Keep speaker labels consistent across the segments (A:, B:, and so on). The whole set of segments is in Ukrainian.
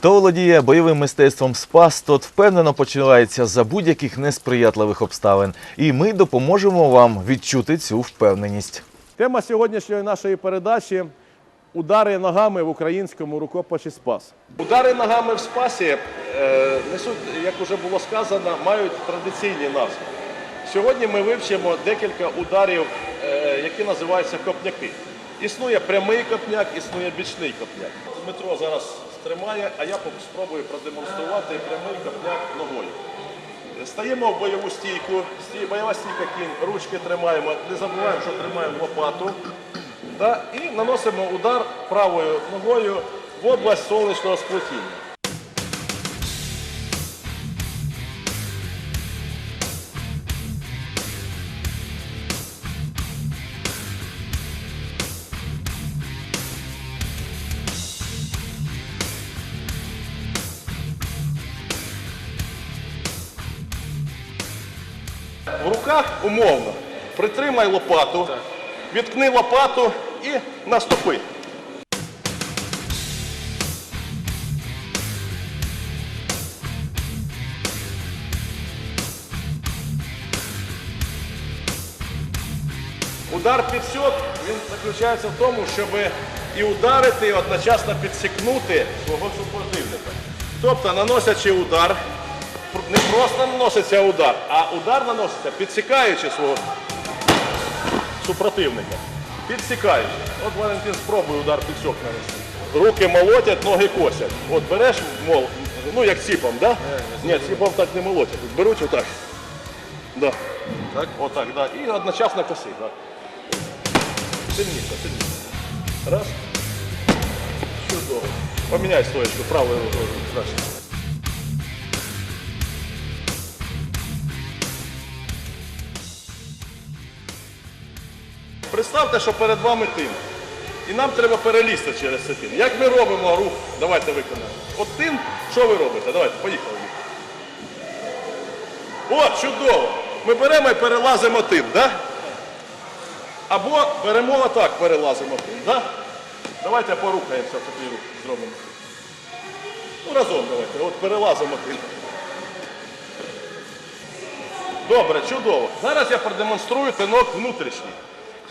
A: Хто володіє бойовим мистецтвом спас, тот впевнено починається за будь-яких несприятливих обставин. І ми допоможемо вам відчути цю впевненість.
B: Тема сьогоднішньої нашої передачі удари ногами в українському рукопаші Спас. Удари ногами в спасі е, несуть, як вже було сказано, мають традиційні назви. Сьогодні ми вивчимо декілька ударів, е, які називаються копняки. Існує прямий копняк, існує бічний копняк. Дмитро зараз тримає, а я спробую продемонструвати прямий капляк ногою. Стаємо в бойову стійку, бойова стійка кінь, ручки тримаємо, не забуваємо, що тримаємо лопату. І наносимо удар правою ногою в область сонячного сплетіння. В руках умовно. Притримай лопату, відкни лопату і наступи. Удар підсьот він заключається в тому, щоб і ударити, і одночасно підсікнути свого супротивника. Тобто, наносячи удар, не просто наноситься удар, а удар наноситься підсікаючи свого супротивника. Підсікаючи. От Валентин спробує удар підсьок нанести. Руки молотять, ноги косять. От береш мол, ну як ціпом, да? Ні, ціпом так не молотять. Беруть отак. Да. Так? Отак, да. І одночасно коси. Да. Сильніше, сильніше. Раз. Чудово. Поміняй стоечку правою рукою. Краще. Представте, що перед вами тин. І нам треба перелізти через цей тин. Як ми робимо рух? Давайте виконаємо. От тин, що ви робите? Давайте, поїхали. О, чудово! Ми беремо і перелазимо тин, да? Або беремо отак, перелазимо тин, да? Давайте порухаємося, такий рух зробимо. Ну, разом давайте, от перелазимо тин. Добре, чудово. Зараз я продемонструю тинок внутрішній.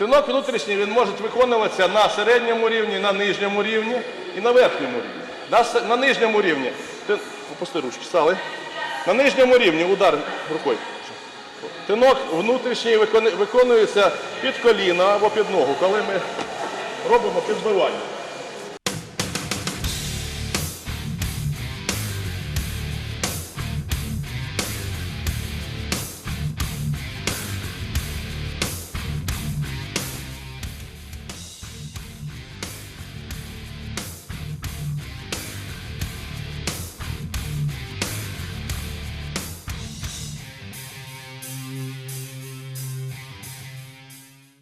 B: Тинок внутрішній він може виконуватися на середньому рівні, на нижньому рівні і на верхньому рівні. На, на нижньому рівні. Ти, опусти ручки, стали. На нижньому рівні удар рукою. Тинок внутрішній виконується під коліна або під ногу, коли ми робимо підбивання.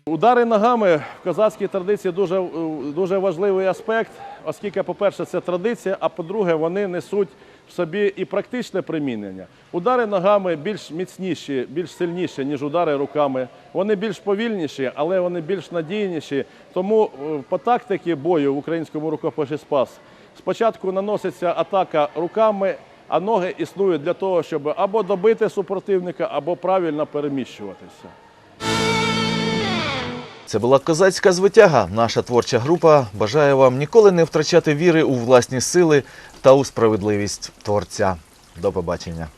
B: Удари ногами в козацькій традиції дуже, е, дуже важливий аспект, оскільки, по-перше, це традиція, а по-друге, вони несуть в собі і практичне примінення. Удари ногами більш міцніші, більш сильніші, ніж удари руками. Вони більш повільніші, але вони більш надійніші. Тому е, по тактиці бою в українському рукопаші спас спочатку наноситься атака руками, а ноги існують для того, щоб або добити супротивника, або правильно переміщуватися.
A: Це була козацька звитяга. Наша творча група бажає вам ніколи не втрачати віри у власні сили та у справедливість творця. До побачення.